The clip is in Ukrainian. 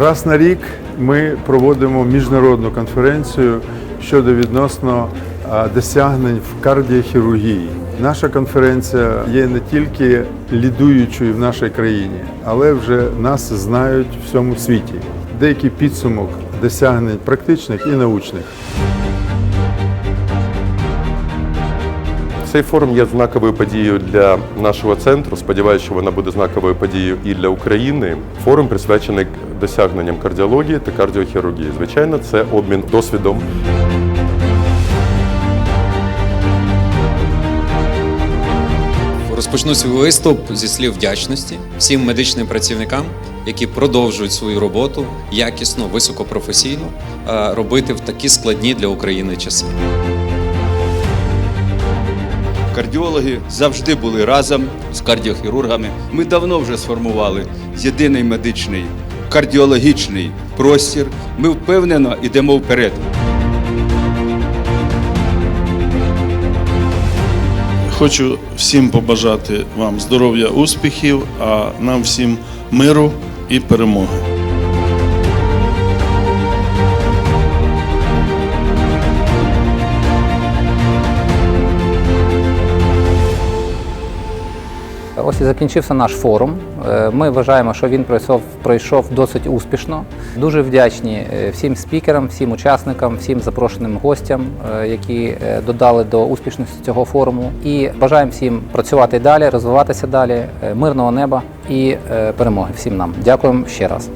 Раз на рік ми проводимо міжнародну конференцію щодо відносно досягнень в кардіохірургії. Наша конференція є не тільки лідуючою в нашій країні, але вже нас знають в всьому світі. Деякий підсумок досягнень практичних і научних. Цей форум є знаковою подією для нашого центру. Сподіваюся, що вона буде знаковою подією і для України. Форум присвячений досягненням кардіології та кардіохірургії. Звичайно, це обмін досвідом. Розпочну свій виступ зі слів вдячності всім медичним працівникам, які продовжують свою роботу якісно, високопрофесійно е, робити в такі складні для України часи. Кардіологи завжди були разом з кардіохірургами. Ми давно вже сформували єдиний медичний кардіологічний простір. Ми впевнено йдемо вперед. Хочу всім побажати вам здоров'я, успіхів, а нам всім миру і перемоги. Ось і закінчився наш форум. Е, Ми вважаємо, що він пройшов, пройшов досить успішно. Дуже вдячні е, всім спікерам, всім учасникам, всім запрошеним гостям, е, які додали до успішності цього форуму. І бажаємо всім працювати далі, розвиватися далі, мирного неба і перемоги всім нам. Дякуємо ще раз.